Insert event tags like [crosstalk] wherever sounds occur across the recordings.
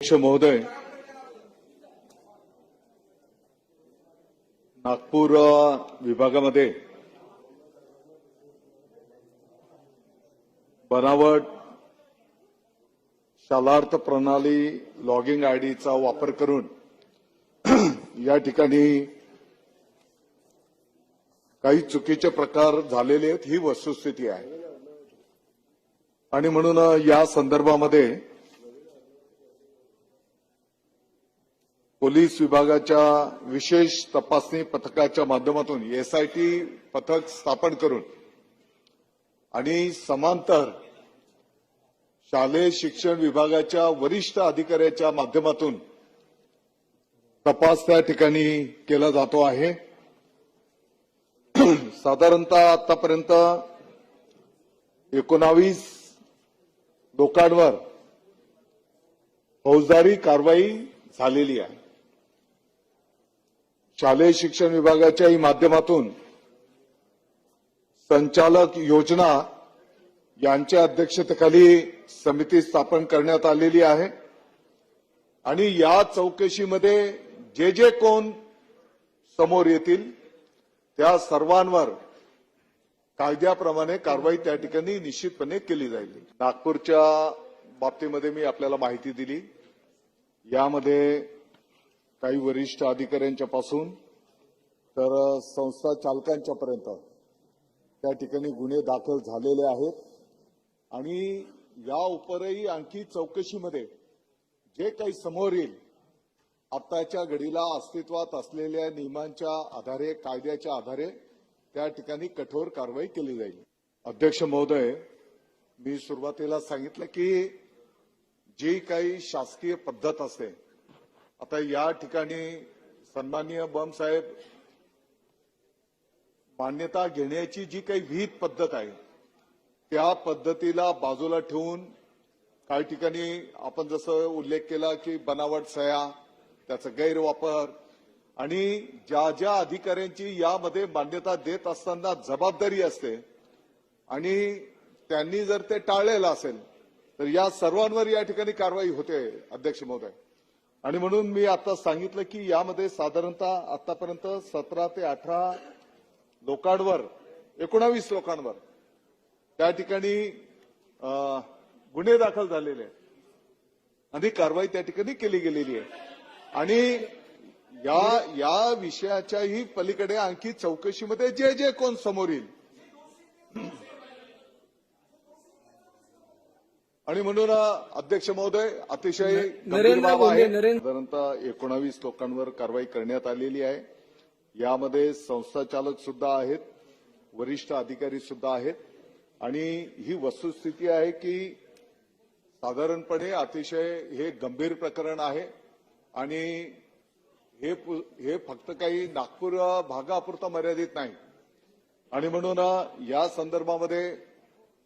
अध्यक्ष महोदय नागपूर विभागामध्ये बनावट शालार्थ प्रणाली लॉगिंग आयडीचा वापर करून [clears throat] या ठिकाणी काही चुकीचे प्रकार झालेले आहेत ही वस्तुस्थिती आहे. आणि म्हणून या संदर्भामध्ये पोलीस विभागाच्या विशेष तपासणी पथकाच्या माध्यमातून एसआयटी पथक स्थापन करून आणि समांतर शालेय शिक्षण विभागाच्या वरिष्ठ अधिकाऱ्याच्या माध्यमातून तपास त्या ठिकाणी केला जातो आहे. [clears throat] साधारणतः आतापर्यंत एकोणावीस लोकांवर फौजदारी कारवाई झालेली आहे. शालेय शिक्षण विभागाच्याही माध्यमातून संचालक योजना यांच्या अध्यक्षतेखाली समिती स्थापन करण्यात आलेली आहे. आणि या चौकशीमध्ये जे जे कोण समोर येतील त्या सर्वांवर कायद्याप्रमाणे कारवाई त्या ठिकाणी निश्चितपणे केली जाईल. नागपूरच्या बाबतीमध्ये मी आपल्याला माहिती दिली. यामध्ये काही वरिष्ठ अधिकाऱ्यांच्या पासून तर संस्था चालकांच्या पर्यंत त्या ठिकाणी गुन्हे दाखल झालेले आहेत. आणि या उपरही आणखी चौकशीमध्ये जे काही समोर येईल आताच्या घडीला अस्तित्वात असलेल्या नियमांच्या आधारे कायद्याच्या आधारे त्या ठिकाणी कठोर कारवाई केली जाईल. अध्यक्ष महोदय मी सुरुवातीला सांगितलं की जी काही शासकीय पद्धत असते आता या ठिकाणी सन्माननीय बम साहेब मान्यता घेण्याची जी काही विहित पद्धत आहे त्या पद्धतीला बाजूला ठेवून काही ठिकाणी आपण जसं उल्लेख केला की बनावट सया त्याचा गैरवापर आणि ज्या ज्या अधिकाऱ्यांची यामध्ये मान्यता देत असताना जबाबदारी असते आणि त्यांनी जर ते टाळलेलं असेल तर या सर्वांवर या ठिकाणी कारवाई होते अध्यक्ष महोदय. आणि म्हणून मी आता सांगितलं की यामध्ये साधारणतः आतापर्यंत सतरा ते अठरा लोकांवर एकोणावीस लोकांवर त्या ठिकाणी गुन्हे दाखल झालेले आहेत. आणि कारवाई त्या ठिकाणी केली गेलेली आहे. आणि या या विषयाच्याही पलीकडे आणखी चौकशीमध्ये जे जे कोण समोर येईल. आणि म्हणून अध्यक्ष महोदय अतिशय साधारणतः एकोणावीस लोकांवर कारवाई करण्यात आलेली आहे. यामध्ये संस्था चालक सुद्धा आहेत वरिष्ठ अधिकारी सुद्धा आहेत. आणि ही वस्तुस्थिती आहे की साधारणपणे अतिशय हे गंभीर प्रकरण आहे. आणि हे हे फक्त काही नागपूर भागापुरतं मर्यादित नाही. आणि म्हणून या संदर्भामध्ये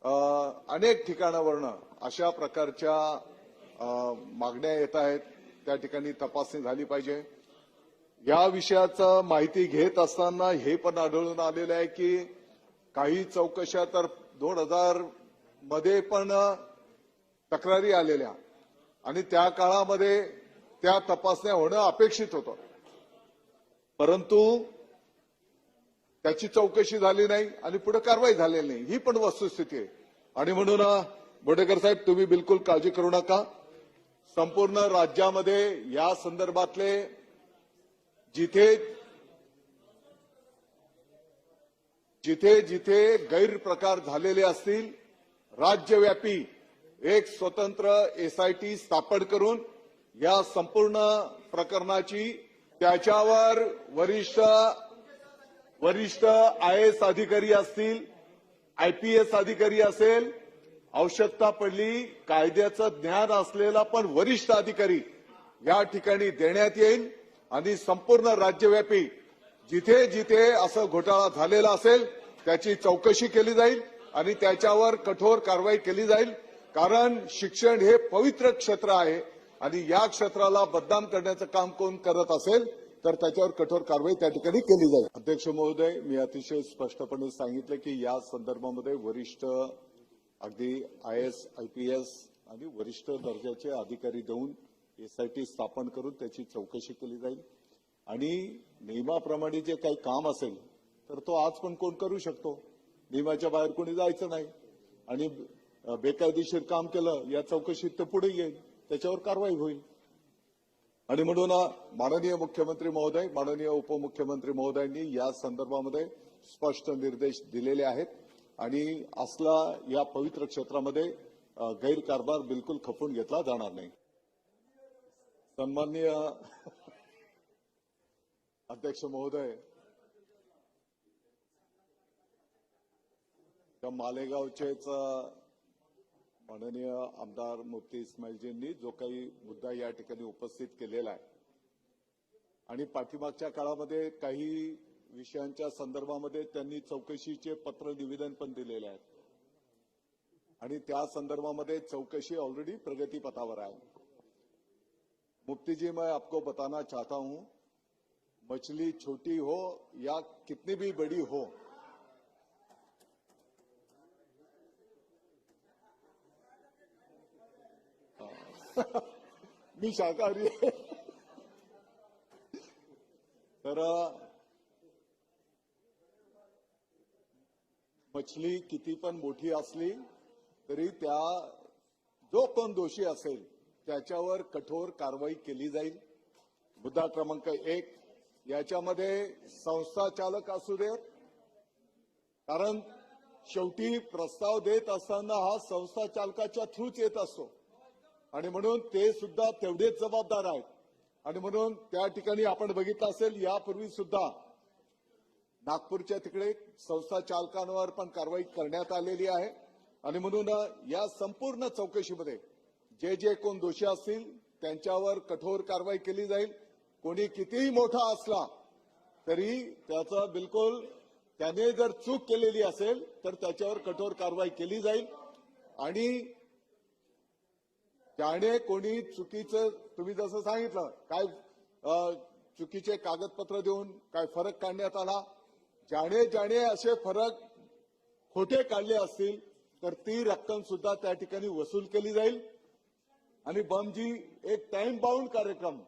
अनेक ठिकाणावरनं अशा प्रकारच्या मागण्या येत आहेत. त्या ठिकाणी तपासणी झाली पाहिजे. या विषयाचं माहिती घेत असताना हे पण आढळून आलेलं आहे की काही चौकशा तर दोन हजारमध्ये पण तक्रारी आलेल्या. आणि त्या काळामध्ये त्या तपासण्या होणं अपेक्षित होतं. परंतु त्याची चौकशी झाली नाही आणि पुढे कारवाई झालेली नाही. ही पण वस्तुस्थिती आहे. आणि म्हणून बडेकर बोडेकर साहेब तुम्ही बिलकुल काळजी करू नका. संपूर्ण राज्यामध्ये या संदर्भातले जिथे जिथे जिथे गैरप्रकार झालेले असतील राज्यव्यापी एक स्वतंत्र एसआयटी स्थापन करून या संपूर्ण प्रकरणाची त्याच्यावर वरिष्ठ वरिष्ठ आय एस अधिकारी असतील आयपीएस अधिकारी असेल आवश्यकता पडली कायद्याचं ज्ञान असलेला पण वरिष्ठ अधिकारी या ठिकाणी देण्यात येईल आणि संपूर्ण राज्यव्यापी जिथे जिथे असं घोटाळा झालेला असेल त्याची चौकशी केली जाईल आणि त्याच्यावर कठोर कारवाई केली जाईल. कारण शिक्षण हे पवित्र क्षेत्र आहे आणि या क्षेत्राला बदनाम करण्याचं काम कोण करत असेल तर त्याच्यावर कठोर कारवाई त्या ठिकाणी केली जाईल. अध्यक्ष महोदय मी अतिशय स्पष्टपणे सांगितलं की या संदर्भामध्ये वरिष्ठ अगदी I S I P S आणि वरिष्ठ दर्जाचे अधिकारी देऊन एसआयटी स्थापन करून त्याची चौकशी केली जाईल. आणि नियमाप्रमाणे जे काही काम असेल तर तो आज पण कोण करू शकतो? नियमाच्या बाहेर कोणी जायचं नाही. आणि बेकायदेशीर काम केलं या चौकशीत तर पुढे येईल. त्याच्यावर कारवाई होईल. आणि म्हणून माननीय मुख्यमंत्री महोदय माननीय उपमुख्यमंत्री महोदयांनी या संदर्भामध्ये स्पष्ट निर्देश दिलेले आहेत. आणि असला या पवित्र क्षेत्रामध्ये गैरकारभार बिलकुल खपून घेतला जाणार नाही. सन्माननीय अध्यक्ष महोदय त्या मालेगावचेच माननीय आमदार मुफ्ती इस्माईलजींनी जो काही मुद्दा या ठिकाणी उपस्थित केलेला आहे आणि पाठीमागच्या काळामध्ये काही विषयांच्या संदर्भामध्ये त्यांनी चौकशीचे पत्र निवेदन पण दिलेले आहेत. आणि त्या संदर्भामध्ये चौकशी ऑलरेडी प्रगतीपथावर आहे. मुफ्ती जी मैं आपको बताना चाहता हूं मछली छोटी हो या कितनी भी बड़ी हो [laughs] मी शाकाहारी आहे. तर मछली किती पण मोठी असली तरी त्या जो कोण दोषी असेल त्याच्यावर कठोर कारवाई केली जाईल. मुद्दा क्रमांक एक याच्यामध्ये संस्था चालक असू देत कारण शेवटी प्रस्ताव देत असताना हा संस्था चालकाच्या थ्रूच येत असतो. आणि म्हणून ते सुद्धा तेवढेच जबाबदार आहेत. आणि म्हणून त्या ठिकाणी आपण बघितलं असेल यापूर्वी सुद्धा नागपूरच्या तिकडे संस्था चालकांवर पण कारवाई करण्यात आलेली आहे. आणि म्हणून या संपूर्ण चौकशीमध्ये जे जे कोण दोषी असतील त्यांच्यावर कठोर कारवाई केली जाईल. कोणी कितीही मोठा असला तरी त्याचं बिलकुल त्याने जर चूक केलेली असेल तर त्याच्यावर कठोर कारवाई केली जाईल. आणि त्याने कोणी चुकीचं तुम्ही जसं सांगितलं काय चुकीचे कागदपत्र देऊन काय फरक काढण्यात आला. ज्याने ज्याने असे फरक खोटे काढले असतील तर ती रक्कम सुद्धा त्या ठिकाणी वसूल केली जाईल. आणि बमजी एक टाइम बाउंड कार्यक्रम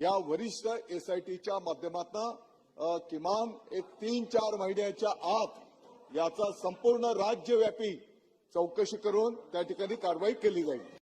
या वरिष्ठ एसआयटीच्या माध्यमातून किमान एक तीन चार महिन्याच्या आत याचा संपूर्ण राज्यव्यापी चौकशी करून त्या ठिकाणी कारवाई केली जाईल.